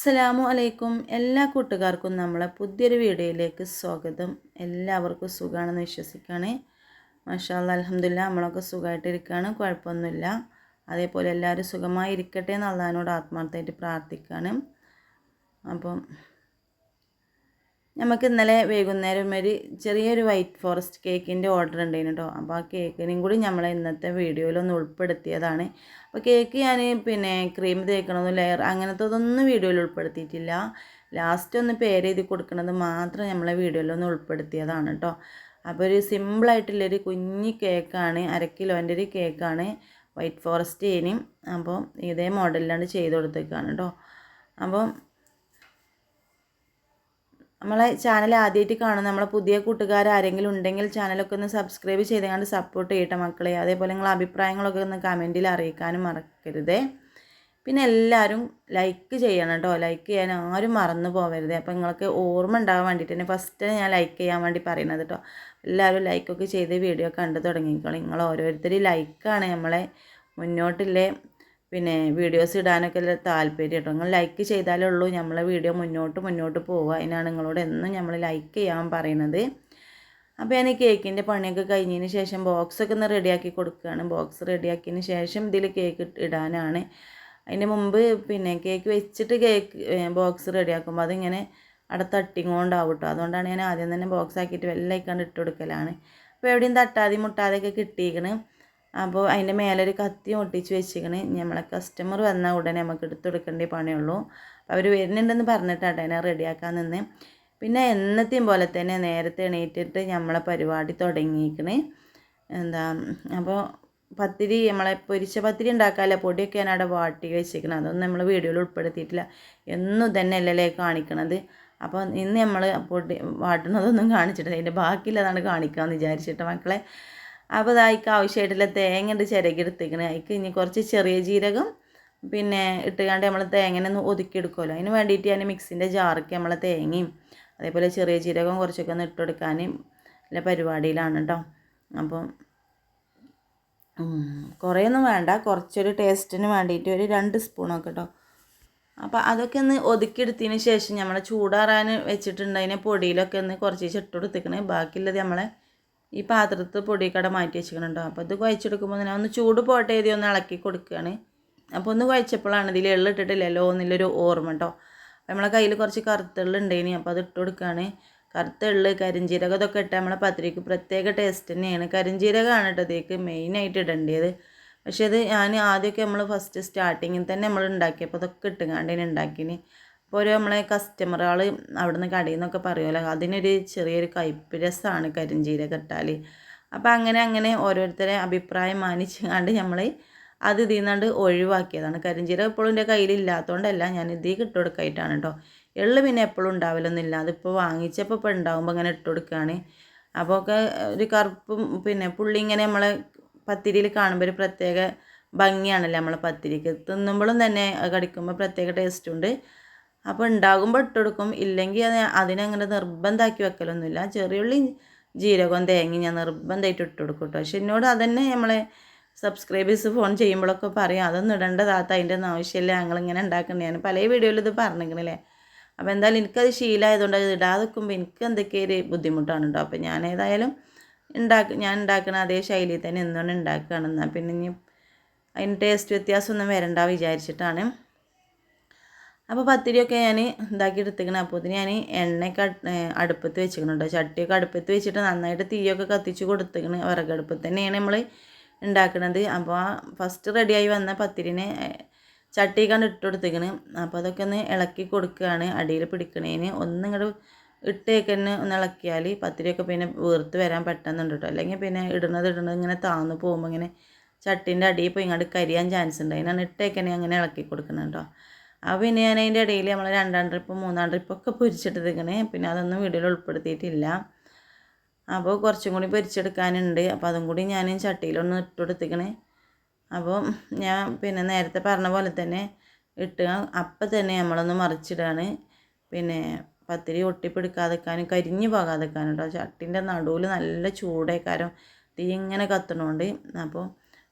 അസ്സലാമു അലൈക്കും. എല്ലാ കൂട്ടുകാർക്കും നമ്മളെ പുതിയൊരു വീഡിയോയിലേക്ക് സ്വാഗതം. എല്ലാവർക്കും സുഖമാണെന്ന് വിശ്വസിക്കുകയാണ്. മാഷാല്ല അലഹമില്ല നമ്മളൊക്കെ സുഖമായിട്ടിരിക്കുകയാണ് കുഴപ്പമൊന്നുമില്ല. അതേപോലെ എല്ലാവരും സുഖമായി ഇരിക്കട്ടെ എന്ന് ആത്മാർത്ഥമായിട്ട് പ്രാർത്ഥിക്കുകയാണ്. അപ്പം നമുക്ക് ഇന്നലെ വൈകുന്നേരം ഒരു ചെറിയൊരു വൈറ്റ് ഫോറസ്റ്റ് കേക്കിന്റെ ഓർഡർ ഉണ്ടായിരുന്നു കേട്ടോ അപ്പോൾ ആ കേക്കിനും കൂടി നമ്മൾ ഇന്നത്തെ വീഡിയോയിലൊന്ന് ഉൾപ്പെടുത്തിയതാണ്. അപ്പോൾ കേക്ക് ഞാൻ പിന്നെ ക്രീം തേക്കണതും ലെയർ അങ്ങനത്തെ ഒന്നും വീഡിയോയിൽ ഉൾപ്പെടുത്തിയിട്ടില്ല. ലാസ്റ്റ് ഒന്ന് പേര് എഴുതി കൊടുക്കുന്നത് മാത്രം നമ്മളെ വീഡിയോയിലൊന്ന് ഉൾപ്പെടുത്തിയതാണ് കേട്ടോ അപ്പോൾ ഒരു സിമ്പിളായിട്ടുള്ളൊരു കുഞ്ഞി കേക്കാണ് അര കിലോന്റെ ഒരു കേക്കാണ് വൈറ്റ് ഫോറസ്റ്റ് ഇനിയും അപ്പോൾ ഇതേ മോഡലിലാണ് ചെയ്ത് കൊടുത്തേക്കാണ് കേട്ടോ അപ്പം നമ്മളെ ചാനൽ ആദ്യമായിട്ട് കാണുന്ന നമ്മളെ പുതിയ കൂട്ടുകാർ ആരെങ്കിലും ഉണ്ടെങ്കിൽ ചാനലൊക്കെ ഒന്ന് സബ്സ്ക്രൈബ് ചെയ്തുകൊണ്ട് സപ്പോർട്ട് ചെയ്യട്ടെ മക്കളെ. അതേപോലെ നിങ്ങളെ അഭിപ്രായങ്ങളൊക്കെ ഒന്ന് കമന്റിൽ അറിയിക്കാനും മറക്കരുതേ. പിന്നെ എല്ലാവരും ലൈക്ക് ചെയ്യണം കേട്ടോ ലൈക്ക് ചെയ്യാൻ ആരും മറന്നു പോകരുത് അപ്പോൾ നിങ്ങൾക്ക് ഓർമ്മ ഉണ്ടാകാൻ വേണ്ടിയിട്ട് തന്നെ ഫസ്റ്റ് ഞാൻ ലൈക്ക് ചെയ്യാൻ വേണ്ടി പറയുന്നത് കേട്ടോ എല്ലാവരും ലൈക്കൊക്കെ ചെയ്ത് വീഡിയോ കണ്ടു തുടങ്ങിക്കോളും. നിങ്ങൾ ഓരോരുത്തരും ലൈക്കാണ് നമ്മളെ മുന്നോട്ടില്ലേ. പിന്നെ വീഡിയോസ് ഇടാനൊക്കെ താല്പര്യം കേട്ടോ നിങ്ങൾ ലൈക്ക് ചെയ്താലേ ഉള്ളൂ. നമ്മളെ വീഡിയോ മുന്നോട്ട് മുന്നോട്ട് പോവുക. അതിനാണ് നിങ്ങളോട് എന്നും നമ്മൾ ലൈക്ക് ചെയ്യാൻ പറയുന്നത് അപ്പോൾ ഞാൻ ഈ കേക്കിന്റെ പണിയൊക്കെ കഴിഞ്ഞതിന് ശേഷം ബോക്സൊക്കെ ഒന്ന് റെഡിയാക്കി കൊടുക്കുകയാണ്. ബോക്സ് റെഡിയാക്കിയതിന് ശേഷം ഇതിൽ കേക്ക് ഇടാനാണ്. അതിന് മുമ്പ് പിന്നെ കേക്ക് വെച്ചിട്ട് കേക്ക് ബോക്സ് റെഡിയാക്കുമ്പോൾ അതിങ്ങനെ അവിടെ തട്ടിങ്ങോണ്ടാവും കേട്ടോ അതുകൊണ്ടാണ് ഞാൻ ആദ്യം തന്നെ ബോക്സ് ആക്കിയിട്ട് വെള്ളം ഇട്ട് കൊടുക്കലാണ്. അപ്പോൾ എവിടെയും തട്ടാതെ മുട്ടാതെയൊക്കെ കിട്ടിയിരിക്കണ്. അപ്പോൾ അതിന്റെ മേലൊരു കത്തി ഒട്ടിച്ച് വെച്ചിരിക്കണ്. നമ്മളെ കസ്റ്റമർ വന്നാൽ ഉടനെ നമുക്ക് എടുത്തെടുക്കേണ്ട പണിയുള്ളൂ. അപ്പോൾ അവർ വരുന്നുണ്ടെന്ന് പറഞ്ഞിട്ടാട്ടെ അതിനെ റെഡിയാക്കാൻ നിന്ന്. പിന്നെ എന്നത്തെയും പോലെ തന്നെ നേരത്തെ എണീറ്റിട്ട് നമ്മളെ പരിപാടി തുടങ്ങിയിരിക്കണേ. എന്താ അപ്പോൾ പത്തിരി നമ്മളെ പൊരിച്ച പത്തിരി ഉണ്ടാക്കാമല്ലോ പൊടിയൊക്കെ ഞാൻ അവിടെ വാട്ടി വെച്ചിരിക്കണം. അതൊന്നും നമ്മൾ വീഡിയോയിൽ ഉൾപ്പെടുത്തിയിട്ടില്ല. എന്നും തന്നെ അല്ലല്ലേ കാണിക്കണത്. അപ്പോൾ ഇന്ന് നമ്മൾ പൊടി വാട്ടുന്നതൊന്നും കാണിച്ചിട്ടില്ല. അതിന്റെ ബാക്കിയുള്ളതാണ് കാണിക്കാമെന്ന് വിചാരിച്ചിട്ട് മക്കളെ. അപ്പോൾ അതായിക്ക് ആവശ്യമായിട്ടുള്ള തേങ്ങ ഉണ്ട് ചിരകിടുത്തേക്കണേ അതിക്ക് ഇനി കുറച്ച് ചെറിയ ജീരകം പിന്നെ ഇട്ടുകൊണ്ട് നമ്മൾ തേങ്ങനെ ഒന്ന് ഒതുക്കിയെടുക്കുമല്ലോ അതിന് വേണ്ടിയിട്ട് ഞാൻ മിക്സിന്റെ ജാർക്ക് നമ്മളെ തേങ്ങയും അതേപോലെ ചെറിയ ജീരകം കുറച്ചൊക്കെ ഒന്ന് ഇട്ടെടുക്കാൻ ഉള്ള പരിപാടിയിലാണ് കേട്ടോ അപ്പം കുറേയൊന്നും വേണ്ട. കുറച്ചൊരു ടേസ്റ്റിന് വേണ്ടിയിട്ട് ഒരു രണ്ട് സ്പൂണൊക്കെ കേട്ടോ അപ്പോൾ അതൊക്കെ ഒന്ന് ഒതുക്കിയെടുത്തതിന് ശേഷം നമ്മൾ ചൂടാറാൻ വെച്ചിട്ടുണ്ടതിനെ പൊടിയിലൊക്കെ ഒന്ന് കുറച്ച് ഇട്ട് കൊടുത്തിക്കണേ. ബാക്കിയുള്ളത് നമ്മളെ ഈ പാത്രത്ത് പൊടിക്കട മാറ്റി വെച്ചിരിക്കണുണ്ടോ? അപ്പോൾ ഇത് കുഴച്ചെടുക്കുമ്പോൾ തന്നെ ഒന്ന് ചൂട് പോട്ടെ എഴുതി ഒന്ന് ഇളക്കി കൊടുക്കുകയാണ്. അപ്പോൾ ഒന്ന് കുഴച്ചപ്പോഴാണ് ഇതിൽ എള്ളിട്ടിട്ടില്ലല്ലോ എന്നുള്ളൊരു ഓർമ്മ കേട്ടോ. നമ്മളെ കയ്യിൽ കുറച്ച് കറുത്തുള്ള ഉണ്ടായിനി അപ്പോൾ അത് ഇട്ട് കൊടുക്കുകയാണ്. കറുത്ത എള്ള് കരിഞ്ചീരകം ഇതൊക്കെ ഇട്ട് നമ്മളെ പത്തിരിക്ക് പ്രത്യേക ടേസ്റ്റ് തന്നെയാണ്. കരിഞ്ചീരകമാണ് കേട്ടോ ഇതിലേക്ക് മെയിനായിട്ട് ഇടേണ്ടത്. പക്ഷേ അത് ഞാൻ ആദ്യമൊക്കെ നമ്മൾ ഫസ്റ്റ് സ്റ്റാർട്ടിങ്ങിൽ തന്നെ നമ്മൾ ഉണ്ടാക്കിയപ്പോൾ അതൊക്കെ ഇട്ടുകാണ്ടേനെ ഉണ്ടാക്കിന് അപ്പോൾ ഒരു നമ്മളെ കസ്റ്റമറുകൾ അവിടുന്ന് കടയിൽ നിന്നൊക്കെ പറയുമല്ലോ അതിനൊരു ചെറിയൊരു കയ്പ്പ് രസമാണ് കരിഞ്ചീരകം ഇട്ടാൽ അപ്പോൾ അങ്ങനെ അങ്ങനെ ഓരോരുത്തരെ അഭിപ്രായം മാനിച്ചുകൊണ്ട് നമ്മൾ അത് ഇതിൽ നിന്നാണ്ട് ഒഴിവാക്കിയതാണ്. കരിഞ്ചീരക എപ്പോഴും എന്റെ കയ്യിലില്ലാത്തതുകൊണ്ടല്ല ഞാൻ ഇതിൽ ഇട്ടുകൊടുക്കായിട്ടാണ് കേട്ടോ എള്ള് പിന്നെ എപ്പോഴും ഉണ്ടാവില്ലൊന്നുമില്ല അതിപ്പോൾ വാങ്ങിച്ചപ്പോൾ ഇപ്പോൾ ഉണ്ടാകുമ്പോൾ അങ്ങനെ ഇട്ട് കൊടുക്കുകയാണ് അപ്പോൾ ഒക്കെ ഒരു കറുപ്പും പിന്നെ പുള്ളി ഇങ്ങനെ നമ്മളെ പത്തിരിയിൽ കാണുമ്പോൾ ഒരു പ്രത്യേക ഭംഗിയാണല്ലോ നമ്മളെ പത്തിരിക്ക്. തിന്നുമ്പോഴും തന്നെ കടിക്കുമ്പോൾ പ്രത്യേക ടേസ്റ്റുണ്ട് അപ്പോൾ ഉണ്ടാകുമ്പോൾ ഇട്ടുകൊടുക്കും ഇല്ലെങ്കിൽ അത് അതിനങ്ങനെ നിർബന്ധമാക്കി വെക്കലൊന്നുമില്ല ചെറിയുള്ളി ജീരകവും തേങ്ങി ഞാൻ നിർബന്ധമായിട്ട് ഇട്ട് കൊടുക്കും കേട്ടോ പക്ഷെ എന്നോട് അതന്നെ നമ്മളെ സബ്സ്ക്രൈബേഴ്സ് ഫോൺ ചെയ്യുമ്പോഴൊക്കെ പറയും അതൊന്നും ഇടേണ്ട താത്ത അതിന്റെ ഒന്നും ആവശ്യമില്ല ഞങ്ങളിങ്ങനെ ഉണ്ടാക്കണ്ടേ ഞാൻ പല വീഡിയോയിലും ഇത് പറഞ്ഞിരിക്കണില്ലേ? അപ്പോൾ എന്തായാലും എനിക്കത് ശീലമായതുകൊണ്ട് അത് ഇടാതെ വെക്കുമ്പോൾ എനിക്ക് എന്തൊക്കെ ഒരു ബുദ്ധിമുട്ടാണ് കേട്ടോ അപ്പോൾ ഞാൻ ഏതായാലും ഉണ്ടാക്ക ഞാൻ ഉണ്ടാക്കുന്ന അതേ ശൈലിയിൽ തന്നെ എന്തുകൊണ്ട് ഉണ്ടാക്കുകയാണെന്നാൽ പിന്നെ ഇനി അതിന് ടേസ്റ്റ് വ്യത്യാസമൊന്നും വരണ്ട വിചാരിച്ചിട്ടാണ്. അപ്പോൾ പത്തിരിയൊക്കെ ഞാൻ ഇതാക്കി എടുത്തിക്കണം അപ്പോൾ ഞാൻ എണ്ണയൊക്കെ അടുപ്പത്ത് വെച്ചിരിക്കണുണ്ടോ ചട്ടിയൊക്കെ അടുപ്പത്ത് വെച്ചിട്ട് നന്നായിട്ട് തീയൊക്കെ കത്തിച്ച് കൊടുത്തിക്കണ്. വിറകടുപ്പത്ത് തന്നെയാണ് നമ്മൾ ഉണ്ടാക്കുന്നത് അപ്പോൾ ഫസ്റ്റ് റെഡിയായി വന്ന പത്തിരിനെ ചട്ടി കണ്ട് ഇട്ട് കൊടുത്തിക്കണ്. അപ്പോൾ അതൊക്കെ ഒന്ന് ഇളക്കി കൊടുക്കുകയാണ് അടിയിൽ പിടിക്കണേന് ഒന്നും ഇങ്ങോട്ട് ഇട്ടേക്ക് തന്നെ ഒന്ന് ഇളക്കിയാൽ പത്തിരിയൊക്കെ പിന്നെ വീർത്ത് വരാൻ പെട്ടെന്നുണ്ട് കേട്ടോ അല്ലെങ്കിൽ പിന്നെ ഇടുന്നത് ഇടുന്നത് ഇങ്ങനെ താന്ന് പോകുമ്പോൾ ഇങ്ങനെ ചട്ടീന്റെ അടിയിൽ പോയി ഇങ്ങോട്ട് കരിയാൻ ചാൻസ് ഉണ്ട് അതിനാണ് ഇട്ടേക്കനെ അങ്ങനെ ഇളക്കി കൊടുക്കണം കേട്ടോ അപ്പോൾ പിന്നെ ഞാൻ അതിന്റെ ഇടയിൽ നമ്മൾ രണ്ടാം ട്രിപ്പ് മൂന്നാം ട്രിപ്പൊക്കെ പൊരിച്ചെടുത്തിരിക്കണേ പിന്നെ അതൊന്നും വീഡിയോയിൽ ഉൾപ്പെടുത്തിയിട്ടില്ല. അപ്പോൾ കുറച്ചും കൂടി പൊരിച്ചെടുക്കാനുണ്ട്. അപ്പോൾ അതും കൂടി ഞാൻ ചട്ടിയിലൊന്ന് ഇട്ട് കൊടുത്തിക്കണേ അപ്പോൾ ഞാൻ പിന്നെ നേരത്തെ പറഞ്ഞ പോലെ തന്നെ ഇട്ട് അപ്പം തന്നെ നമ്മളൊന്ന് മറിച്ചിടാണ്. പിന്നെ പത്തിരി ഒട്ടിപ്പിടിക്കാതെക്കാനും കരിഞ്ഞു പോകാതെക്കാനും കേട്ടോ ചട്ടിന്റെ നടുവിൽ നല്ല ചൂടേക്കാരം. തീ ഇങ്ങനെ കത്തണോണ്ട്. അപ്പോൾ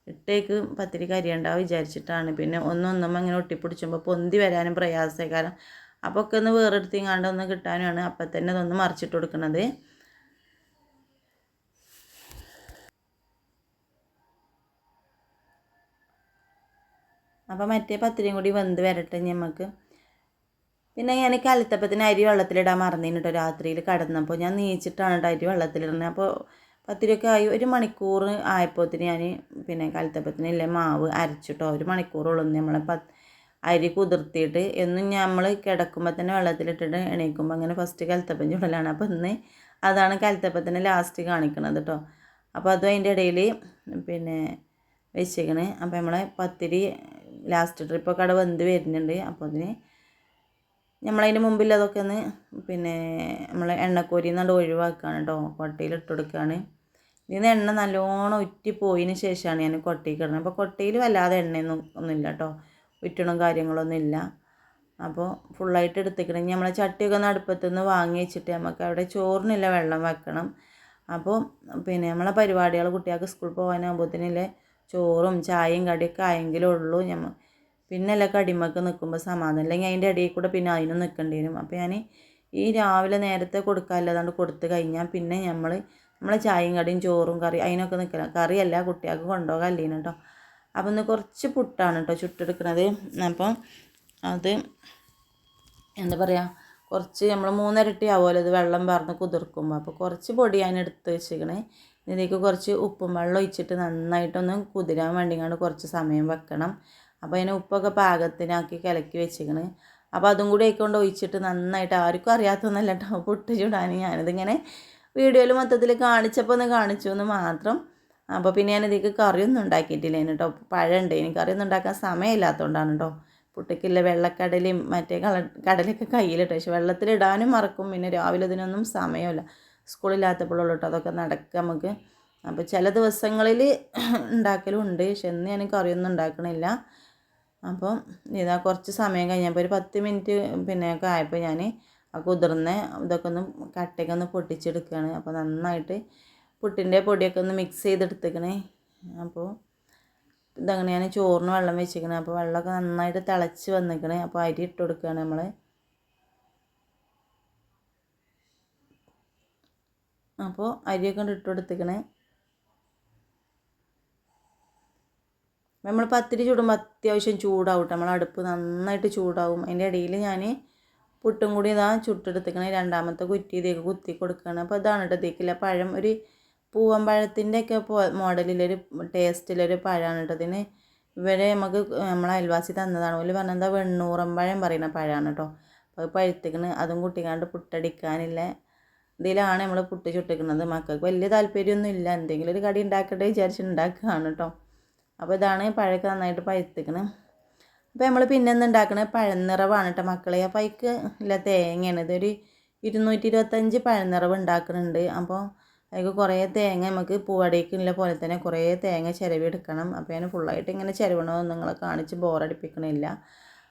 ഇട്ടേക്ക് പത്തിരി കരിയുണ്ടാവും വിചാരിച്ചിട്ടാണ്. പിന്നെ ഒന്നൊന്നും ഇങ്ങനെ ഒട്ടിപ്പിടിച്ചുമ്പോൾ പൊന്തി വരാനും പ്രയാസമായി കാരണം അപ്പോൾ ഒക്കെ ഒന്ന് വേറെടുത്തിങ്ങാണ്ട് ഒന്ന് കിട്ടാനുമാണ് അപ്പം തന്നെ അതൊന്ന് മറിച്ചിട്ട് കൊടുക്കുന്നത് അപ്പോൾ മറ്റേ പത്തിരിയും കൂടി വെന്ത് വരട്ടെ നമുക്ക് പിന്നെ ഞാൻ കലത്തപ്പത്തിന് അരി വെള്ളത്തിലിടാൻ മറന്നിട്ടോ രാത്രിയിൽ കടന്നപ്പോൾ ഞാൻ നീച്ചിട്ടാണ് കേട്ടോ അരി വെള്ളത്തിലിടുന്നത് അപ്പോൾ പത്തിരിയൊക്കെ ആയി ഒരു മണിക്കൂർ ആയപ്പോത്തിന് ഞാൻ പിന്നെ കലത്തപ്പത്തിന് ഇല്ല മാവ് അരച്ചിട്ടോ ഒരു മണിക്കൂറുള്ളൂ നമ്മളെ പ അരി കുതിർത്തിയിട്ട്. എന്നും നമ്മൾ കിടക്കുമ്പോൾ തന്നെ വെള്ളത്തിലിട്ടിട്ട് എണീക്കുമ്പോൾ അങ്ങനെ ഫസ്റ്റ് കലത്തപ്പം ചുടലാണ്. അപ്പോൾ ഇന്ന് അതാണ് കലത്തപ്പത്തിന് ലാസ്റ്റ് കാണിക്കണത് കേട്ടോ അപ്പോൾ അതും അതിന്റെ ഇടയിൽ പിന്നെ വെച്ചേക്കണ്. അപ്പോൾ നമ്മളെ പത്തിരി ലാസ്റ്റ് ട്രിപ്പൊക്കെ അവിടെ വെന്ത് വരുന്നുണ്ട്. അപ്പോൾ അതിന് നമ്മളതിന്റെ മുമ്പിൽ അതൊക്കെ ഒന്ന് പിന്നെ നമ്മൾ എണ്ണക്കോരി നിന്നാണ്ട് ഒഴിവാക്കുകയാണ് കേട്ടോ കൊട്ടയിൽ ഇട്ട് കൊടുക്കുകയാണ് ഇതിന് എണ്ണ നല്ലോണം ഉറ്റി പോയതിന് ശേഷമാണ് ഞാൻ കൊട്ടയിൽ കിടന്നത്. അപ്പോൾ കൊട്ടയിൽ വല്ലാതെ എണ്ണയൊന്നും ഒന്നുമില്ല കേട്ടോ. ഉറ്റണം കാര്യങ്ങളൊന്നും ഇല്ല അപ്പോൾ ഫുള്ളായിട്ട് എടുത്തേക്കണം. നമ്മളെ ചട്ടിയൊക്കെ നടുപ്പത്ത് നിന്ന് വാങ്ങി വെച്ചിട്ട് നമുക്ക് അവിടെ ചോറിനില്ല വെള്ളം വെക്കണം. അപ്പോൾ പിന്നെ നമ്മളെ പരിപാടികൾ കുട്ടികൾക്ക് സ്കൂളിൽ പോകാനാകുമ്പോഴത്തേനില്ലേ ചോറും ചായയും കടിയൊക്കെ ആയെങ്കിലും ഉള്ളൂ ഞമ്മ പിന്നെ അല്ല കടിമൊക്കെ നിൽക്കുമ്പോൾ സമാധാനം. അല്ലെങ്കിൽ അതിന്റെ ഇടയിൽ കൂടെ പിന്നെ അതിനും നിൽക്കേണ്ടി വരും. അപ്പോൾ ഞാൻ ഈ രാവിലെ നേരത്തെ കൊടുക്കാമല്ലാതാണ്ട് കൊടുത്തു കഴിഞ്ഞാൽ പിന്നെ നമ്മൾ നമ്മളെ ചായയും കടിയും ചോറും കറി അതിനൊക്കെ നിൽക്കണം കറിയല്ല കുട്ടികൾക്ക് കൊണ്ടുപോകാൻ അല്ലേന് കേട്ടോ അപ്പം ഇന്ന് കുറച്ച് പുട്ടാണ് കേട്ടോ ചുട്ടെടുക്കുന്നത് അപ്പം അത് എന്താ പറയുക കുറച്ച് നമ്മൾ മൂന്നരട്ടി ആവുമല്ലോ ഇത് വെള്ളം പറഞ്ഞ് കുതിർക്കുമ്പോൾ അപ്പോൾ കുറച്ച് പൊടി ഞാൻ എടുത്ത് വെച്ചിരിക്കണേ ഇതിലേക്ക് കുറച്ച് ഉപ്പും വെള്ളം ഒഴിച്ചിട്ട് നന്നായിട്ടൊന്ന് കുതിരാൻ വേണ്ടിങ്ങാണ്ട് കുറച്ച് സമയം വെക്കണം. അപ്പോൾ അതിനെ ഉപ്പൊക്കെ പാകത്തിനാക്കി കലക്കി വെച്ചിരിക്കണ് അപ്പോൾ അതും കൂടി ആയിക്കൊണ്ട് ഒഴിച്ചിട്ട് നന്നായിട്ട് ആർക്കും അറിയാത്തൊന്നല്ല കേട്ടോ പൊട്ടി ചൂടാൻ ഞാനിതിങ്ങനെ വീഡിയോയിൽ മൊത്തത്തിൽ കാണിച്ചപ്പോൾ ഒന്ന് കാണിച്ചു എന്ന് മാത്രം. അപ്പോൾ പിന്നെ ഞാൻ ഇതിലേക്ക് കറിയൊന്നും ഉണ്ടാക്കിയിട്ടില്ല കേട്ടോ പഴമുണ്ട് എനിക്ക് കറിയൊന്നും ഉണ്ടാക്കാൻ സമയമില്ലാത്തതുകൊണ്ടാണ് കേട്ടോ പുട്ടിക്കില്ല വെള്ളക്കടലയും മറ്റേ കള കടലൊക്കെ കയ്യിലിട്ട് പക്ഷെ വെള്ളത്തിലിടാനും മറക്കും. പിന്നെ രാവിലെ ഇതിനൊന്നും സമയമില്ല. സ്കൂളില്ലാത്തപ്പോഴുള്ളൂ കേട്ടോ അതൊക്കെ നടക്കുക നമുക്ക്. അപ്പോൾ ചില ദിവസങ്ങളിൽ ഉണ്ടാക്കലും ഉണ്ട് പക്ഷെ ഇന്ന് ഞാൻ കറിയൊന്നും ഉണ്ടാക്കണില്ല. അപ്പോൾ ഇതാ കുറച്ച് സമയം കഴിഞ്ഞപ്പോൾ ഒരു പത്ത് മിനിറ്റ് പിന്നെ ഒക്കെ ആയപ്പോൾ ഞാൻ ആ കുതിർന്ന ഇതൊക്കെ ഒന്ന് കട്ടയൊക്കെ ഒന്ന് പൊട്ടിച്ചെടുക്കുകയാണ് അപ്പോൾ നന്നായിട്ട് പുട്ടിന്റെ പൊടിയൊക്കെ ഒന്ന് മിക്സ് ചെയ്തെടുത്തേക്കണേ. അപ്പോൾ ഇതങ്ങനെ ഞാൻ ചോറിന് വെള്ളം വെച്ചിരിക്കണേ അപ്പോൾ വെള്ളമൊക്കെ നന്നായിട്ട് തിളച്ച് വന്നിക്കണേ. അപ്പോൾ അരി ഇട്ട് കൊടുക്കുകയാണ് നമ്മൾ അപ്പോൾ അരിയൊക്കെ ഇട്ട് കൊടുത്തേക്കണേ. നമ്മൾ പത്തിരി ചൂടുമ്പോൾ അത്യാവശ്യം ചൂടാവും നമ്മൾ അടുപ്പ് നന്നായിട്ട് ചൂടാവും. അതിന്റെ ഇടയിൽ ഞാൻ പുട്ടും കൂടി ഇതാ ചുട്ടെടുത്തേക്കണേ. രണ്ടാമത്തെ കുറ്റി ഇതേക്ക് കുത്തി കൊടുക്കണം. അപ്പോൾ ഇതാണ് കേട്ടോ ഇതേക്കില്ല പഴം ഒരു പൂവൻ പഴത്തിന്റെ ഒക്കെ മോഡലിലൊരു ടേസ്റ്റിലൊരു പഴമാണ് കേട്ടോ ഇതിന്. ഇവരെ നമുക്ക് നമ്മളെ അയൽവാസി തന്നതാണ്. ഓൽ പറഞ്ഞാൽ എന്താ വെണ്ണൂറം പഴം പറയുന്ന പഴമാണ് കേട്ടോ അപ്പോൾ അത് പഴുത്തിക്കണ്. അതും കുട്ടിക്കാണ്ട് പുട്ടടിക്കാനില്ല? ഇതിലാണ് നമ്മൾ പുട്ട് ചുട്ടിക്കുന്നത് മക്കൾക്ക് വലിയ താല്പര്യമൊന്നും ഇല്ല എന്തെങ്കിലും ഒരു കടി ഉണ്ടാക്കട്ടെ വിചാരിച്ച് ഉണ്ടാക്കുകയാണ് കേട്ടോ അപ്പോൾ ഇതാണ് പഴമൊക്കെ നന്നായിട്ട് പഴുത്തിക്കണ്. അപ്പോൾ നമ്മൾ പിന്നെ ഒന്ന് ഉണ്ടാക്കണത് പഴനിറവാണ് കേട്ടോ മക്കളെ. അപ്പോൾ അതിക്ക് ഇല്ല തേങ്ങയാണ്. ഇതൊരു ഇരുന്നൂറ്റി ഇരുപത്തഞ്ച് പഴനിറവ് ഉണ്ടാക്കുന്നുണ്ട് അപ്പോൾ അതിൽ കുറേ തേങ്ങ നമുക്ക് പൂവടയ്ക്കുള്ള പോലെ തന്നെ കുറേ തേങ്ങ ചിരവിയെടുക്കണം. അപ്പോൾ ഞാൻ ഫുള്ളായിട്ട് ഇങ്ങനെ ചിരവണമെന്ന് നിങ്ങളെ കാണിച്ച് ബോറടിപ്പിക്കണില്ല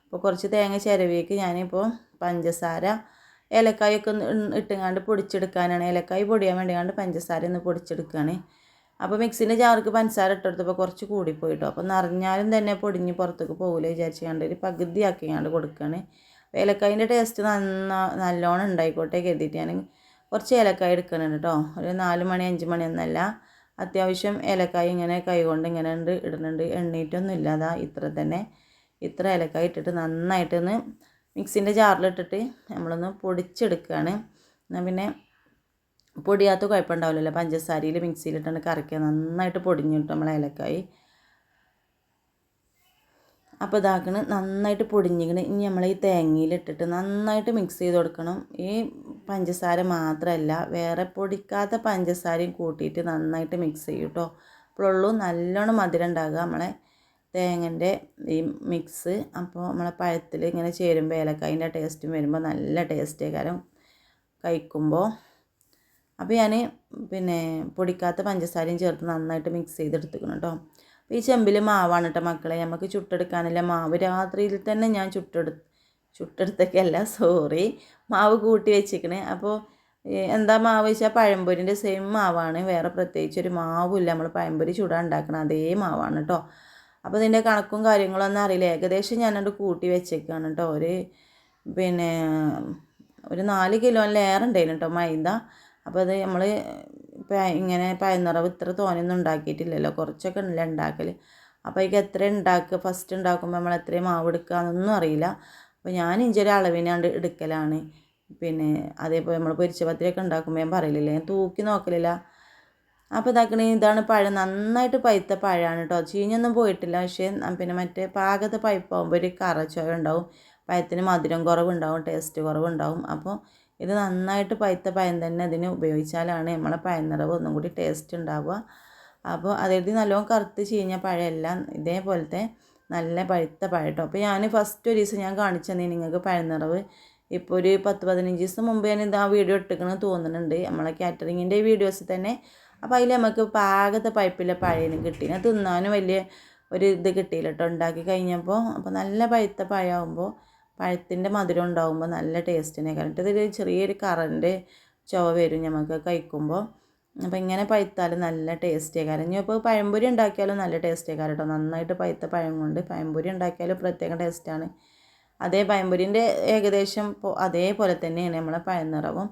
അപ്പോൾ കുറച്ച് തേങ്ങ ചിരവിക്ക് ഞാനിപ്പോൾ പഞ്ചസാര ഏലക്കായൊക്കെ ഇട്ടുങ്ങാണ്ട് പൊടിച്ചെടുക്കാനാണ്. ഏലക്കായ് പൊടിയാൻ വേണ്ടിയാണ്ട് പഞ്ചസാര ഒന്ന് പൊടിച്ചെടുക്കുകയാണ് അപ്പോൾ മിക്സിന്റെ ജാർക്ക് പഞ്ചസാര ഇട്ടെടുത്തപ്പോൾ കുറച്ച് കൂടിപ്പോയിട്ടോ. അപ്പോൾ നിറഞ്ഞാലും തന്നെ പൊടിഞ്ഞ് പുറത്തേക്ക് പോകില്ല വിചാരിച്ച് കണ്ട് ഒരു പകുതി ആക്കിയാണ്ട് കൊടുക്കുകയാണ് ഏലക്കായിന്റെ ടേസ്റ്റ് നന്നാ നല്ലോണം ഉണ്ടായിക്കോട്ടെ കരുതിയിട്ട് ഞാൻ കുറച്ച് ഏലക്കായ എടുക്കണുണ്ട് കേട്ടോ ഒരു നാല് മണി അഞ്ച് മണി ഒന്നല്ല അത്യാവശ്യം ഏലക്കായ ഇങ്ങനെ കൈകൊണ്ട് ഇങ്ങനെ ഉണ്ട് ഇടുന്നുണ്ട്. എണ്ണീറ്റൊന്നും ഇല്ലാതാ. ഇത്ര തന്നെ. ഇത്ര ഏലക്കായ ഇട്ടിട്ട് നന്നായിട്ടൊന്ന് മിക്സിന്റെ ജാറിലിട്ടിട്ട് നമ്മളൊന്ന് പൊടിച്ചെടുക്കുകയാണ് എന്നാൽ പിന്നെ പൊടിയാത്ത കുഴപ്പമുണ്ടാവില്ലല്ലോ. പഞ്ചസാരയിൽ മിക്സിയിലിട്ടാണ് കറക്കുക. നന്നായിട്ട് പൊടിഞ്ഞു കിട്ടും നമ്മളെ ഏലക്കായി. അപ്പോൾ ഇതാക്കണ്. നന്നായിട്ട് പൊടിഞ്ഞിക്കണ് ഇനി നമ്മൾ ഈ തേങ്ങയിലിട്ടിട്ട് നന്നായിട്ട് മിക്സ് ചെയ്ത് കൊടുക്കണം. ഈ പഞ്ചസാര മാത്രമല്ല വേറെ പൊടിക്കാത്ത പഞ്ചസാരയും കൂട്ടിയിട്ട് നന്നായിട്ട് മിക്സ് ചെയ്യും കേട്ടോ. അപ്പോഴുള്ളൂ നല്ലോണം മധുരം ഉണ്ടാകുക നമ്മളെ തേങ്ങന്റെ ഈ മിക്സ് അപ്പോൾ നമ്മളെ പഴത്തിൽ ഇങ്ങനെ ചേരുമ്പോൾ ഏലക്കായിന്റെ ടേസ്റ്റും വരുമ്പോൾ നല്ല ടേസ്റ്റ് കാരണം കഴിക്കുമ്പോൾ. അപ്പോൾ ഞാൻ പിന്നെ പൊടിക്കാത്ത പഞ്ചസാരയും ചേർത്ത് നന്നായിട്ട് മിക്സ് ചെയ്തെടുത്തിക്കണം കേട്ടോ. അപ്പോൾ ഈ ചെമ്പിൽ മാവാണ് കേട്ടോ മക്കളെ. നമുക്ക് ചുട്ടെടുക്കാനല്ല. മാവ് രാത്രിയിൽ തന്നെ ഞാൻ ചുട്ടെടു ചുട്ടെടുത്തൊക്കെയല്ല സോറി മാവ് കൂട്ടി വെച്ചിരിക്കണേ. അപ്പോൾ എന്താ മാവ് വെച്ചാൽ പഴംപൊരിന്റെ സെയിം മാവാണ്. വേറെ പ്രത്യേകിച്ച് ഒരു മാവില്ല നമ്മൾ പഴംപൊരി ചൂടാൻ ഉണ്ടാക്കണം അതേ മാവാണ് കേട്ടോ. അപ്പോൾ ഇതിന്റെ കണക്കും കാര്യങ്ങളും ഒന്നും അറിയില്ല. ഏകദേശം ഞാനത് കൂട്ടി വെച്ചേക്കാണ് കേട്ടോ. ഒരു പിന്നെ ഒരു നാല് കിലോയിലേറെ ഉണ്ടായിരുന്നു കേട്ടോ മൈദ. അപ്പോൾ അത് നമ്മൾ ഇങ്ങനെ പയനിറവ് ഇത്ര തോനെയൊന്നും ഉണ്ടാക്കിയിട്ടില്ലല്ലോ. കുറച്ചൊക്കെ ഉണ്ടല്ലോ ഉണ്ടാക്കൽ അപ്പോൾ അതിക്ക് എത്ര ഉണ്ടാക്കുക ഫസ്റ്റ് ഉണ്ടാക്കുമ്പോൾ നമ്മൾ എത്രയും മാവ് എടുക്കുക എന്നൊന്നും അറിയില്ല. അപ്പോൾ ഞാൻ ഇഞ്ചൊരു അളവിനാണ്ട് എടുക്കലാണ്. പിന്നെ അതേപോലെ നമ്മൾ പൊരിച്ച പത്തിരിയൊക്കെ ഉണ്ടാക്കുമ്പോൾ ഞാൻ പറയലില്ല. ഞാൻ തൂക്കി നോക്കലില്ല. അപ്പോൾ ഇതാക്കണ ഇതാണ് പഴം. നന്നായിട്ട് പഴുത്ത പഴമാണ് കേട്ടോ ചീഞ്ഞൊന്നും പോയിട്ടില്ല. പക്ഷേ പിന്നെ മറ്റേ പാകത്തെ പഴുപ്പാകുമ്പോൾ ഒരു കറ ഉണ്ടാവും. പഴത്തിന് മധുരം കുറവുണ്ടാവും ടേസ്റ്റ് കുറവുണ്ടാവും. അപ്പോൾ ഇത് നന്നായിട്ട് പഴുത്ത പഴം തന്നെ അതിന് ഉപയോഗിച്ചാലാണ് നമ്മളെ പഴനിറവ് ഒന്നും കൂടി ടേസ്റ്റ് ഉണ്ടാവുക. അപ്പോൾ അതായത് നല്ലോണം കറുത്ത് ചീഞ്ഞ പഴയെല്ലാം ഇതേപോലത്തെ നല്ല പഴുത്ത പഴട്ടോ. അപ്പോൾ ഞാൻ ഫസ്റ്റ് ഒരു ദിവസം ഞാൻ കാണിച്ചു തന്നെ നിങ്ങൾക്ക് പഴനിറവ് ഇപ്പോൾ ഒരു പത്ത് പതിനഞ്ച് ദിവസം മുമ്പ് ഞാൻ ഇത് ആ വീഡിയോ ഇട്ടിക്കണമെന്ന് തോന്നുന്നുണ്ട്. നമ്മളെ കാറ്ററിങ്ങിന്റെ വീഡിയോസിൽ തന്നെ. അപ്പോൾ അതിൽ നമുക്ക് പാകത്തെ പൈപ്പിലെ പഴയനും കിട്ടി തിന്നാനും വലിയ ഒരു ഇത് കിട്ടിയില്ല കേട്ടോ ഉണ്ടാക്കി കഴിഞ്ഞപ്പോൾ. അപ്പോൾ നല്ല പഴുത്ത പഴമാകുമ്പോൾ പഴത്തിന്റെ മധുരം ഉണ്ടാകുമ്പോൾ നല്ല ടേസ്റ്റിനെ കാരണം ഇതൊരു ചെറിയൊരു കറന്റെ ചുവ വരും നമുക്ക് കഴിക്കുമ്പോൾ. അപ്പോൾ ഇങ്ങനെ പഴുത്താൽ നല്ല ടേസ്റ്റ് ഇനി ഇപ്പോൾ പഴംപൊരി ഉണ്ടാക്കിയാലും നല്ല ടേസ്റ്റ് കാരണം കേട്ടോ നന്നായിട്ട് പഴുത്ത പഴം കൊണ്ട് പഴംപൊരി ഉണ്ടാക്കിയാലും പ്രത്യേക ടേസ്റ്റാണ് അതേ പഴംപൊരിന്റെ ഏകദേശം അതേപോലെ തന്നെയാണ് നമ്മളെ പഴം നിറവും.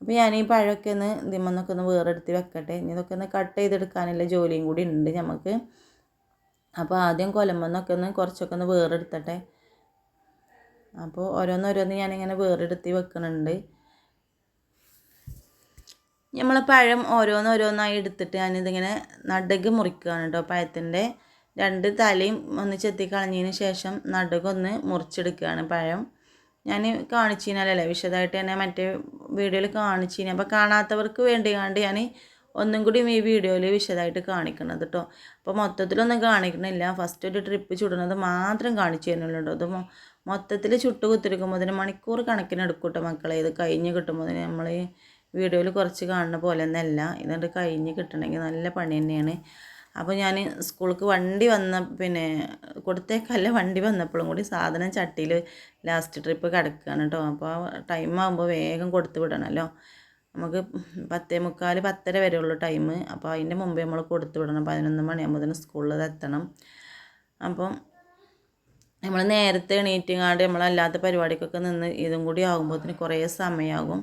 അപ്പോൾ ഞാൻ ഈ പഴമൊക്കെ ഒന്ന് ഇതിമ്മന്നൊക്കെ ഒന്ന് വേറെടുത്ത് വെക്കട്ടെ. ഇനി ഇതൊക്കെ ഒന്ന് കട്ട് ചെയ്തെടുക്കാനുള്ള ജോലിയും കൂടി ഉണ്ട് നമുക്ക് അപ്പോൾ ആദ്യം കൊലമ്പെന്നൊക്കെ ഒന്ന് കുറച്ചൊക്കെ ഒന്ന് വേറെടുത്തട്ടെ. അപ്പോൾ ഓരോന്നോരോന്ന് ഞാനിങ്ങനെ വേറെടുത്ത് വെക്കുന്നുണ്ട് നമ്മൾ പഴം ഓരോന്നോരോന്നായി എടുത്തിട്ട് ഞാനിതിങ്ങനെ നടുക് മുറിക്കുകയാണ് കേട്ടോ പഴത്തിന്റെ രണ്ട് തലയും ഒന്ന് ചെത്തി കളഞ്ഞതിന് ശേഷം നടുകൊന്ന് മുറിച്ചെടുക്കുകയാണ് പഴം. ഞാൻ കാണിച്ചു കഴിഞ്ഞാലല്ലേ വിശദമായിട്ട് തന്നെ മറ്റേ വീഡിയോയിൽ കാണിച്ചു കഴിഞ്ഞാൽ അപ്പോൾ കാണാത്തവർക്ക് വേണ്ടി കണ്ട് ഞാൻ ഒന്നും കൂടി ഈ വീഡിയോയിൽ വിശദമായിട്ട് കാണിക്കണത് കേട്ടോ അപ്പോൾ മൊത്തത്തിലൊന്നും കാണിക്കണില്ല. ഫസ്റ്റ് ഒരു ട്രിപ്പ് ചുടുന്നത് മാത്രം കാണിച്ചു തരുന്നുള്ളൂ അത് മൊത്തത്തിൽ ചുട്ട് കുത്തിരിക്കുമ്പോൾ മണിക്കൂർ കണക്കിന് എടുക്കും കേട്ടോ മക്കളെ. ഇത് കഴിഞ്ഞ് കിട്ടുമ്പോൾ നമ്മൾ വീഡിയോയിൽ കുറച്ച് കാണുന്ന പോലെ ഒന്നല്ല ഇതുകൊണ്ട് കഴിഞ്ഞ് കിട്ടണമെങ്കിൽ നല്ല പണി തന്നെയാണ്. അപ്പോൾ ഞാൻ സ്കൂൾക്ക് വണ്ടി വന്ന പിന്നെ കൊടുത്തേക്കല്ല വണ്ടി വന്നപ്പോഴും കൂടി സാധനം ചട്ടിയിൽ ലാസ്റ്റ് ട്രിപ്പ് കിടക്കുകയാണ് കേട്ടോ അപ്പോൾ ടൈം ആകുമ്പോൾ വേഗം കൊടുത്ത് വിടണമല്ലോ നമുക്ക് പത്തേ മുക്കാൽ പത്തര വരെ ഉള്ളൂ ടൈം അപ്പോൾ അതിന്റെ മുമ്പേ നമ്മൾ കൊടുത്ത് വിടണം. പതിനൊന്ന് മണിയാകുമ്പോൾ സ്കൂളിൽ എത്തണം. അപ്പം നമ്മൾ നേരത്തെ എണീറ്റിങ്ങാണ്ട് നമ്മളല്ലാത്ത പരിപാടിക്കൊക്കെ നിന്ന് ഇതും കൂടി ആകുമ്പോഴത്തേന് കുറേ സമയമാകും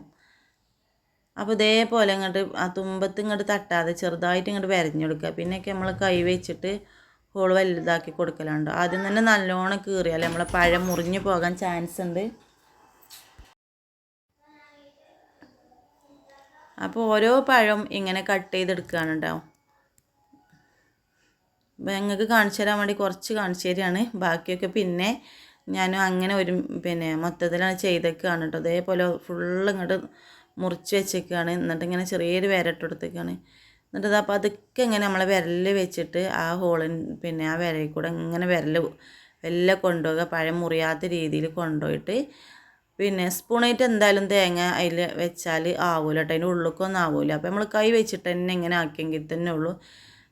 അപ്പോൾ ഇതേപോലെ ഇങ്ങോട്ട് ആ തുമ്പത്ത് ഇങ്ങോട്ട് തട്ടാതെ ചെറുതായിട്ട് ഇങ്ങോട്ട് വരഞ്ഞെടുക്കുക. പിന്നെയൊക്കെ നമ്മൾ കൈ വെച്ചിട്ട് ഹോൾ വലുതാക്കി കൊടുക്കലുണ്ട്. ആദ്യം തന്നെ നല്ലോണം കീറിയാൽ നമ്മൾ പഴം മുറിഞ്ഞു പോകാൻ ചാൻസ് ഉണ്ട്. അപ്പോൾ ഓരോ പഴം ഇങ്ങനെ കട്ട് ചെയ്തെടുക്കുകയാണ് ഉണ്ടാവും ഞങ്ങൾക്ക് കാണിച്ചു തരാൻ വേണ്ടി കുറച്ച് കാണിച്ചു തരികയാണ്. ബാക്കിയൊക്കെ പിന്നെ ഞാനും അങ്ങനെ ഒരു പിന്നെ മൊത്തത്തിലാണ് ചെയ്തേക്കാണ് കേട്ടോ. അതേപോലെ ഫുള്ള് ഇങ്ങോട്ട് മുറിച്ച് വെച്ചേക്കാണ്. എന്നിട്ട് ഇങ്ങനെ ചെറിയൊരു വിരട്ട് കൊടുത്തേക്കാണ്. എന്നിട്ട് അപ്പോൾ അതൊക്കെ ഇങ്ങനെ നമ്മളെ വിരലിൽ വെച്ചിട്ട് ആ ഹോളിൻ പിന്നെ ആ വിരയിൽ കൂടെ ഇങ്ങനെ വിരൽ വെല്ല കൊണ്ടുപോകുക പഴം മുറിയാത്ത രീതിയിൽ കൊണ്ടുപോയിട്ട് പിന്നെ സ്പൂണായിട്ട് എന്തായാലും തേങ്ങ അതിൽ വെച്ചാൽ ആവില്ല കേട്ടോ. അതിന്റെ ഉള്ളിലേക്കൊന്നും ആവില്ല അപ്പോൾ നമ്മൾ കൈ വെച്ചിട്ട് തന്നെ ഇങ്ങനെ ആക്കിയെങ്കിൽ തന്നെ ഉള്ളൂ.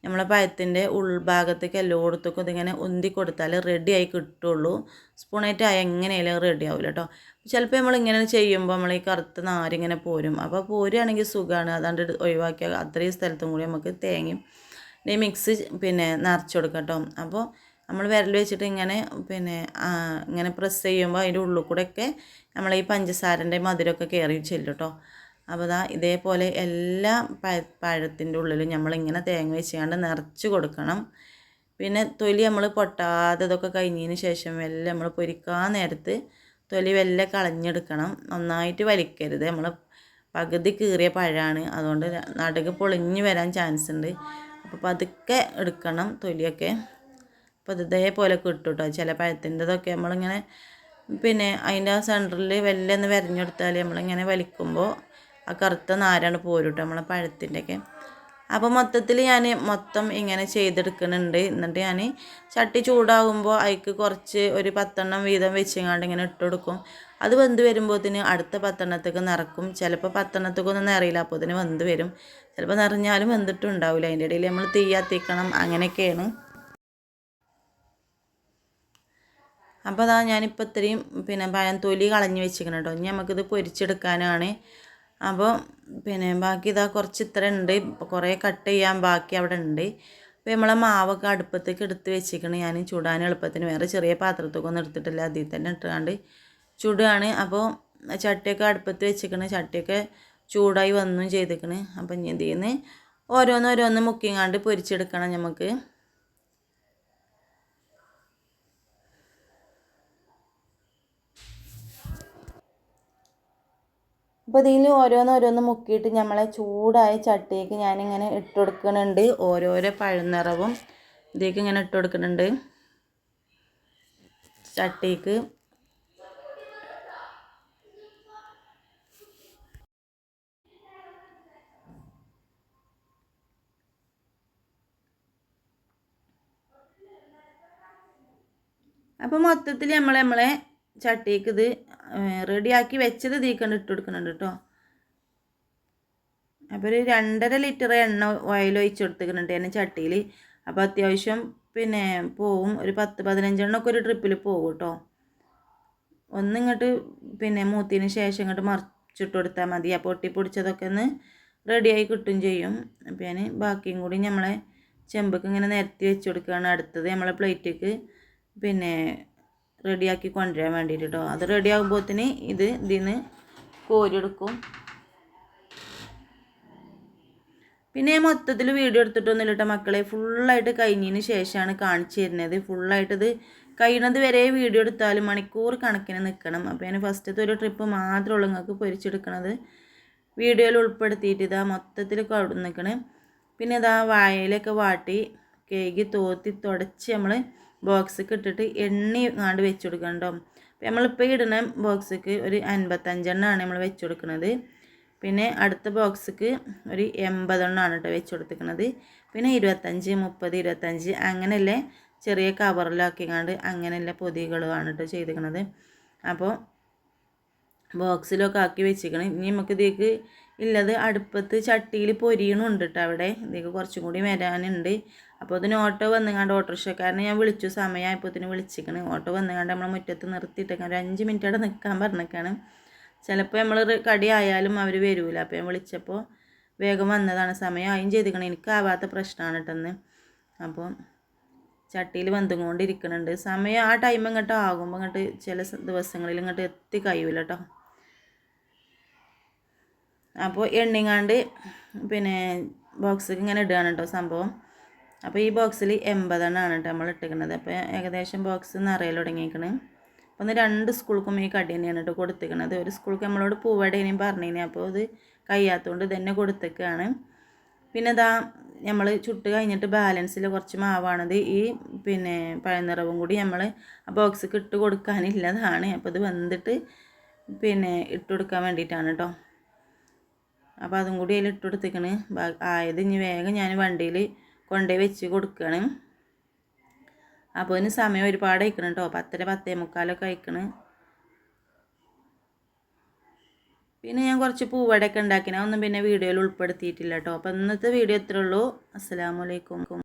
നമ്മളെ പഴത്തിന്റെ ഉൾഭാഗത്തേക്ക് എല്ലായിടത്തേക്കും ഇതിങ്ങനെ ഉന്തി കൊടുത്താൽ റെഡിയായി കിട്ടുള്ളൂ. സ്പൂണായിട്ട് ആയ എങ്ങനെയായാലും റെഡി ആവില്ല കേട്ടോ ചിലപ്പോൾ നമ്മൾ ഇങ്ങനെ ചെയ്യുമ്പോൾ നമ്മൾ ഈ കറുത്ത നാരിങ്ങനെ പോരും. അപ്പോൾ പോരുകയാണെങ്കിൽ സുഖമാണ് അതാണ്ട് ഒഴിവാക്കിയാൽ അത്രയും സ്ഥലത്തും കൂടി നമുക്ക് തേങ്ങയും മിക്സ് പിന്നെ നിറച്ച് കൊടുക്കാം കേട്ടോ അപ്പോൾ നമ്മൾ വിരൽ വെച്ചിട്ട് ഇങ്ങനെ പിന്നെ ഇങ്ങനെ പ്രസ് ചെയ്യുമ്പോൾ അതിന്റെ ഉള്ളിൽ കൂടെയൊക്കെ നമ്മൾ ഈ പഞ്ചസാരന്റെ മധുരമൊക്കെ കയറി ചെല്ലും കേട്ടോ അപ്പോൾ ദാ ഇതേപോലെ എല്ലാ പ പഴത്തിന്റെ ഉള്ളിലും നമ്മളിങ്ങനെ തേങ്ങ വെച്ചുകൊണ്ട് നിറച്ച് കൊടുക്കണം. പിന്നെ തൊലി നമ്മൾ പൊട്ടാതെ ഇതൊക്കെ കഴിഞ്ഞതിന് ശേഷം എല്ലാം നമ്മൾ പൊരിക്കാൻ നേരത്ത് തൊലി വെല്ല കളഞ്ഞെടുക്കണം. നന്നായിട്ട് വലിക്കരുത്. നമ്മൾ പകുതി കീറിയ പഴമാണ്. അതുകൊണ്ട് നടുക്ക് പൊളിഞ്ഞ് വരാൻ ചാൻസ് ഉണ്ട്. അപ്പോൾ പതുക്കെ എടുക്കണം തൊലിയൊക്കെ. അപ്പോൾ ഇതേപോലെ കിട്ടും കേട്ടോ ചില പഴത്തിന്റെതൊക്കെ നമ്മളിങ്ങനെ പിന്നെ അതിന്റെ ആ സെന്ററിൽ വെല്ല ഒന്ന് വരഞ്ഞെടുത്താൽ നമ്മളിങ്ങനെ വലിക്കുമ്പോൾ ആ കറുത്ത നാരാണ് പോരുട്ടോ നമ്മളെ പഴത്തിന്റെയൊക്കെ. അപ്പോൾ മൊത്തത്തിൽ ഞാൻ മൊത്തം ഇങ്ങനെ ചെയ്തെടുക്കുന്നുണ്ട്. എന്നിട്ട് ഞാൻ ചട്ടി ചൂടാകുമ്പോൾ അതിക്ക് കുറച്ച് ഒരു പത്തെണ്ണം വീതം വെച്ചങ്ങാണ്ട് ഇങ്ങനെ ഇട്ട് കൊടുക്കും. അത് വെന്ത് വരുമ്പോഴത്തേന് അടുത്ത പത്തെണ്ണത്തേക്ക് നിറക്കും. ചിലപ്പോൾ പത്തെണ്ണത്തേക്കൊന്നും നിറയില്ല അപ്പോൾ അതിന് വെന്ത് വരും. ചിലപ്പോൾ നിറഞ്ഞാലും വെന്തിട്ടുണ്ടാവില്ല. അതിന്റെ ഇടയിൽ നമ്മൾ തീ കത്തിക്കണം അങ്ങനെയൊക്കെയാണ്. അപ്പോൾ അതാ ഞാനിപ്പോൾ ഇത്രയും പിന്നെ പഴം തൊലി കളഞ്ഞ് വെച്ചിരിക്കണം കേട്ടോ ഇനി നമുക്കിത് പൊരിച്ചെടുക്കാനാണ്. അപ്പോൾ പിന്നെ ബാക്കി ഇതാ കുറച്ച് ഇത്ര ഉണ്ട്. കുറേ കട്ട് ചെയ്യാൻ ബാക്കി അവിടെ ഉണ്ട്. അപ്പോൾ നമ്മളെ മാവൊക്കെ അടുപ്പത്തേക്ക് എടുത്ത് വെച്ചിരിക്കണം. ഞാൻ ചുടാൻ എളുപ്പത്തിന്. വേറെ ചെറിയ പാത്രത്തൊക്കെ ഒന്നും എടുത്തിട്ടില്ല. അതിൽ തന്നെ ഇട്ടുകൊണ്ട് ചൂടാണ്. അപ്പോൾ ചട്ടിയൊക്കെ അടുപ്പത്ത് വെച്ചിരിക്കണ്. ചട്ടിയൊക്കെ ചൂടായി വന്നും ചെയ്തിരിക്കണേ. അപ്പം ഇതിൽ നിന്ന് ഓരോന്നോരോന്ന് മുക്കിങ്ങാണ്ട് പൊരിച്ചെടുക്കണം നമുക്ക്. അപ്പോൾ ഇതിൽ ഓരോന്നോരോന്ന് മുക്കിയിട്ട് നമ്മളെ ചൂടായ ചട്ടിയേക്ക് ഞാനിങ്ങനെ ഇട്ട് കൊടുക്കുന്നുണ്ട് ഓരോരോ പഴനിറവും ഇതിലേക്ക് ഇങ്ങനെ ഇട്ട് കൊടുക്കുന്നുണ്ട് ചട്ടിക്ക്. അപ്പോൾ മൊത്തത്തിൽ നമ്മൾ നമ്മളെ ചട്ടിക്ക് ഇത് റെഡിയാക്കി വെച്ചത് തീക്കണ്ട് ഇട്ട് കൊടുക്കുന്നുണ്ട് കേട്ടോ അപ്പോൾ ഒരു രണ്ടര ലിറ്റർ എണ്ണ ഓയിൽ ഒഴിച്ച് കൊടുത്തിട്ടുണ്ട് എന്നെ ചട്ടിയിൽ അപ്പോൾ അത്യാവശ്യം പിന്നെ പോവും. ഒരു പത്ത് പതിനഞ്ചെണ്ണമൊക്കെ ഒരു ട്രിപ്പിൽ പോകും കേട്ടോ ഒന്നിങ്ങോട്ട് പിന്നെ മൂത്തിന് ശേഷം ഇങ്ങോട്ട് മറിച്ചിട്ട് കൊടുത്താൽ മതി. അപ്പോൾ ഒട്ടിപ്പൊടിച്ചതൊക്കെ ഒന്ന് റെഡിയായി കിട്ടും ചെയ്യും. അപ്പോൾ ഞാൻ ബാക്കിയും കൂടി നമ്മളെ ചെമ്പക്ക് ഇങ്ങനെ നിരത്തി വെച്ച് കൊടുക്കുകയാണ് അടുത്തത്. നമ്മളെ പ്ലേറ്റിക്ക് പിന്നെ റെഡിയാക്കി കൊണ്ടുവരാൻ വേണ്ടിയിട്ട് കേട്ടോ അത് റെഡി ആകുമ്പോഴത്തേന് ഇത് ഇതിൽ നിന്ന് കോരിയെടുക്കും. പിന്നെ മൊത്തത്തിൽ വീഡിയോ എടുത്തിട്ടൊന്നുമില്ല കേട്ടോ മക്കളെ. ഫുള്ളായിട്ട് കഴിഞ്ഞതിന് ശേഷമാണ് കാണിച്ചു തരുന്നത്. ഫുള്ളായിട്ട് ഇത് കഴിയുന്നത് വരെ വീഡിയോ എടുത്താലും മണിക്കൂർ കണക്കിന് നിൽക്കണം. അപ്പോൾ ഞാൻ ഫസ്റ്റത്തെ ഒരു ട്രിപ്പ് ഉള്ളൂ നിങ്ങൾക്ക് പൊരിച്ചെടുക്കണത്. വീഡിയോയിൽ ഉൾപ്പെടുത്തിയിട്ട് ഇതാ മൊത്തത്തിൽ കവിടുന്ന് നിൽക്കണേ. പിന്നെ ഇതാ വായയിലൊക്കെ വാട്ടി കേക്ക് തോത്തി തുടച്ച് നമ്മൾ ബോക്സിക്ക് ഇട്ടിട്ട് എണ്ണി കാണ്ട് വെച്ച് കൊടുക്കണ്ടോ അപ്പോൾ നമ്മളിപ്പോൾ ഇടുന്ന ബോക്സിക്ക് ഒരു അൻപത്തഞ്ചെണ്ണമാണ് നമ്മൾ വെച്ച് കൊടുക്കുന്നത് പിന്നെ അടുത്ത ബോക്സിക്ക് ഒരു എൺപതെണ്ണമാണ് കേട്ടോ വെച്ച് കൊടുത്തിരിക്കുന്നത് പിന്നെ ഇരുപത്തഞ്ച് മുപ്പത് ഇരുപത്തഞ്ച് അങ്ങനെയല്ലേ ചെറിയ കവറിലാക്കിക്കാണ്ട് അങ്ങനെയല്ല പൊതികളുമാണ് കേട്ടോ ചെയ്തിരിക്കുന്നത് അപ്പോൾ ബോക്സിലൊക്കെ ആക്കി വെച്ചിരിക്കണം. ഇനി നമുക്ക് ഇതിലേക്ക് ഇല്ലത് അടുപ്പത്ത് ചട്ടിയിൽ പൊരിയണുണ്ട് കേട്ടോ അവിടെ. ഇതിലേക്ക് കുറച്ചും കൂടി വരാനുണ്ട്. അപ്പോൾ അതിന് ഓട്ടോ വന്നുകാണ്ട് ഓട്ടോറിക്ഷക്കാരനെ ഞാൻ വിളിച്ചു. സമയമായപ്പോഴത്തേന് വിളിച്ചിരിക്കണ് ഓട്ടോ വന്നുകാണ്ട് നമ്മളെ മുറ്റത്ത് നിർത്തിയിട്ടേക്കാൻ ഒരു അഞ്ച് മിനിറ്റ് അവിടെ നിൽക്കാൻ പറഞ്ഞേക്കാണ്. ചിലപ്പോൾ നമ്മൾ കടി ആയാലും അവർ വരൂല. അപ്പോൾ ഞാൻ വിളിച്ചപ്പോൾ വേഗം വന്നതാണ്. സമയം ആയും ചെയ്തിരിക്കണം എനിക്കാവാത്ത പ്രശ്നമാണ് കേട്ടെന്ന് അപ്പോൾ ചട്ടിയിൽ വന്നും സമയം ആ ടൈം ഇങ്ങോട്ട് ആകുമ്പോൾ ഇങ്ങോട്ട് ചില ദിവസങ്ങളിൽ ഇങ്ങോട്ട് എത്തി കഴിയൂല കേട്ടോ. അപ്പോൾ എണ്ണിങ്ങാണ്ട് പിന്നെ ബോക്സിൽ ഇങ്ങനെ ഇടുകയാണ് കേട്ടോ സംഭവം. അപ്പോൾ ഈ ബോക്സിൽ എൺപതെണ്ണമാണ് കേട്ടോ നമ്മൾ ഇട്ടിരിക്കുന്നത്. അപ്പോൾ ഏകദേശം ബോക്സ് നിറയിൽ തുടങ്ങിയിരിക്കണ്. അപ്പോൾ ഒന്ന് രണ്ട് സ്കൂൾക്കും ഈ കടി തന്നെയാണ് കേട്ടോ കൊടുത്തിരിക്കുന്നത് ഒരു സ്കൂൾക്ക് നമ്മളോട് പൂവടേനേയും പറഞ്ഞിനി. അപ്പോൾ ഇത് കഴിയാത്തതുകൊണ്ട് ഇതന്നെ കൊടുത്തേക്കാണ് പിന്നെ ഇതാ നമ്മൾ ചുട്ട് കഴിഞ്ഞിട്ട് ബാലൻസിൽ കുറച്ച് മാവാണത്. ഈ പിന്നെ പഴനിറവും കൂടി നമ്മൾ ആ ബോക്സിൽ ഇട്ട് കൊടുക്കാനില്ലതാണ്. അപ്പോൾ ഇത് വന്നിട്ട് പിന്നെ ഇട്ട് കൊടുക്കാൻ വേണ്ടിയിട്ടാണ് കേട്ടോ അപ്പോൾ അതും കൂടി അതിൽ ഇട്ട് കൊടുത്തേക്കണ് ആയത് ഇനി വേഗം ഞാൻ വണ്ടിയിൽ കൊണ്ടുപോയി വെച്ച് കൊടുക്കുകയാണ് അപ്പോൾ അതിന് സമയം ഒരുപാട് അയക്കണം കേട്ടോ പത്തര പത്തേ മുക്കാലൊക്കെ അയക്കണ് പിന്നെ ഞാൻ കുറച്ച് പൂവടയൊക്കെ ഉണ്ടാക്കിന. ഒന്നും പിന്നെ വീഡിയോയിൽ ഉൾപ്പെടുത്തിയിട്ടില്ല കേട്ടോ അപ്പോൾ ഇന്നത്തെ വീഡിയോ എത്രയുള്ളൂ അസ്സാമലൈക്കും